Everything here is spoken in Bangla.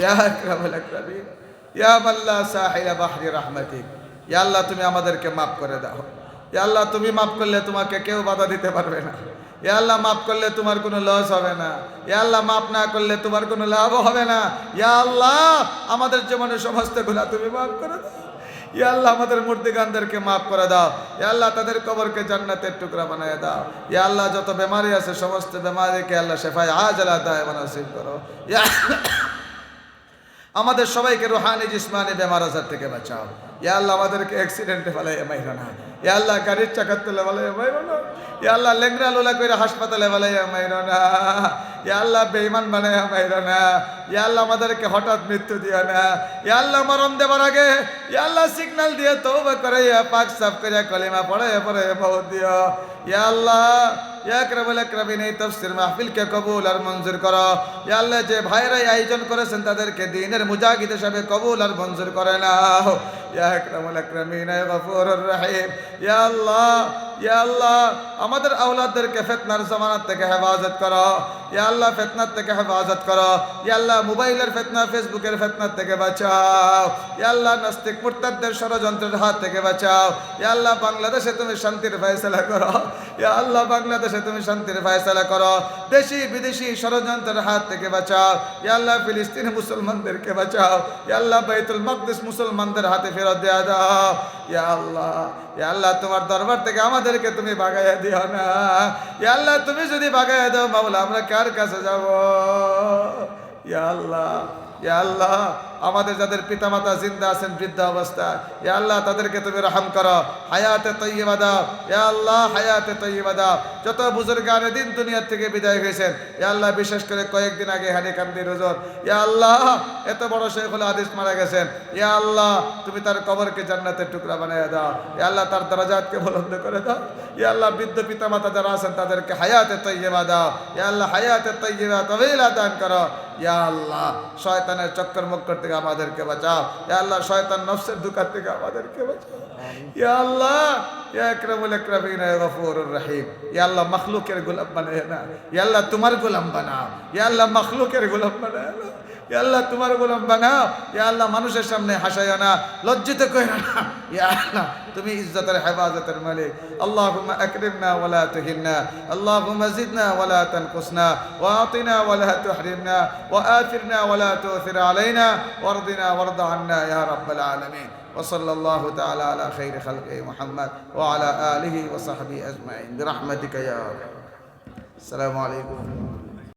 ইয়া আকরামুল আকরামিন। ইয়া মাল্লা সাহিলা বাহরি রাহমাতিক। আল্লাহ, তুমি আমাদেরকে মাফ করে দাও। ইয়া আল্লাহ, তুমি মাফ করলে তোমাকে কেউ বাধা দিতে পারবে না। ইয়া আল্লাহ, মাফ করলে তোমার কোনো লস হবে না। ইয়া আল্লাহ, মাফ না করলে তোমার কোনো লাভ হবে না। ইয়া আল্লাহ, আমাদের জীবনের সমস্ত গুণা তুমি মাফ করে দাও। ইয়া আল্লাহ, আমাদের মূর্তিগানদেরকে মাফ করে দাও। ইয়া আল্লাহ, তাদের কবরকে জান্নাতের টুকরা বানিয়ে দাও। ইয়া আল্লাহ, যত বেমারি আছে, সমস্ত বেমারিকে আল্লাহ শেফায় আজ আল্লাহ দায় নসিব করো। ইয়া আমাদের সবাইকে রোহানি জিসমানি বেমার আজার থেকে বাঁচাও। ইয়া আল্লাহ আমাদেরকে অ্যাক্সিডেন্টে ফেলাই মাইরো না। ইয়া আল্লাহ গাড়ির চাকার তুলে ফেলাই মাইরো না। ইয়া আল্লাহ লেংরা লোলা করে হাসপাতালে ফেলাই মাইরো না। ইয়া আল্লাহ বেইমান বানাই মাইরো না। আল্লাহ আমাদেরকে হঠাৎ মৃত্যু দিও না। ইয়া আল্লাহ মরণ দেবার আগে ইয়া আল্লাহ সিগন্যাল দিয়ে তৌবা করে ইয়া পাক সাফ করে কলিমা পড়ে পড়ে বহুত দিও ইয়া ইয়া মাহফিলকে কবুল আর মঞ্জুর করো। যে ভাইরাই আয়োজন করেছেন, তাদেরকে দিনের মুজাহিদ হিসাবে কবুল আর মঞ্জুর করে নাও। ইয়া আকরামুল আকরামিন, ইয়া গফুরুর রহিম। ইয়া আল্লাহ ইয়া আল্লাহ, আমাদের আওলাদদেরকে ফিতনার জামানাত থেকে হেফাজত করো। ইয়া আল্লাহ, ফিতনার থেকে হেফাজত করো। ইয়া আল্লাহ, মোবাইলের ফিতনা, ফেসবুকের ফিতনার থেকে বাঁচাও। ইয়া আল্লাহ, নাস্তিক মুরতাদদের ষড়যন্ত্রের হাত থেকে বাঁচাও। ইয়া আল্লাহ, বাংলাদেশে তুমি শান্তির ফয়সালা করো। ইয়া আল্লাহ, বাংলাদেশে তুমি শান্তির ফয়সালা করো। দেশি, বিদেশি ষড়যন্ত্রের হাত থেকে বাঁচাও। ইয়া আল্লাহ, ফিলিস্তিন মুসলমানদেরকে বাঁচাও। ইয়া আল্লাহ, বাইতুল মাকদিস মুসলমানদের হাতে ফেরত দেয়া দাও। ইয়া আল্লাহ ইয়া আল্লাহ, তোমার দরবার থেকে আমাদেরকে তুমি বাগাইয়া দিও না। ইয়া আল্লাহ, তুমি যদি বাগাইয়া দাও, মাওলা, আমরা কার কাছে যাব? ইয়া আল্লাহ। ইয়া আল্লাহ, আমাদের যাদের পিতামাতা জিন্দা আছেন, বৃদ্ধ অবস্থায়, ইয়া আল্লাহ, তাদেরকে তুমি রহম করো। হায়াতে তৈবা দাও। ইয়া আল্লাহ, হায়াতে তৈবা দাও। যত বুজুর্গানে দিন দুনিয়ার থেকে বিদায় হয়েছেন, ইয়া আল্লাহ, বিশেষ করে কয়েকদিন আগে হানি কান্দির হুজুর, ইয়া আল্লাহ, এত বড় শেখুল আদিস মারা গেছেন, ইয়া আল্লাহ, তুমি তার কবরকে জান্নাতের টুকরা বানিয়ে দাও। ইয়া আল্লাহ, তার দরাজাতকে বুলন্দ করে দাও। ইয়া আল্লাহ, বৃদ্ধ পিতামাতা যারা আছেন, তাদেরকে হায়াতে তৈবা দাও। ইয়া আল্লাহ, হায়াতে তৈবা তবেইলা দান করো। ইয়া আল্লাহ শয়তানের চক্কর মক্কর থেকে আমাদেরকে বাঁচাও। ইয়া আল্লাহ শয়তান নফসের দুকার থেকে আমাদেরকে বাঁচাও। ইয়া আল্লাহ একরামুল একরামিন গফুরুর রহিম। ইয়া আল্লাহ মখলুকের গোলাম বানায় না। ইয়া আল্লাহ তোমার গোলাম বানাও। ইয়া আল্লাহ মখলুকের গোলাম বানায় না। ইয়া আল্লাহ তোমার গোলাম বানাও। ইয়া আল্লাহ মানুষের সামনে হাসায় না, লজ্জিত কইরা না। ইয়া আল্লাহ, তুমি ইজ্জতের হেফাজতের মালিক। আল্লাহুম্মা আকরিমনা ওয়ালা তুহিন্না। আল্লাহুম্মা জিদনা ওয়ালা তানকুসনা। ওয়া আতিনা ওয়ালা তুহরিমনা। ওয়া আথিরনা ওয়ালা তুথির আলাইনা। ওয়ারদিনা ওয়ারদা আন্না وصلى الله تعالى على خير خلقه محمد وعلى آله وصحبه أجمعين برحمتك يا رب السلام عليكم.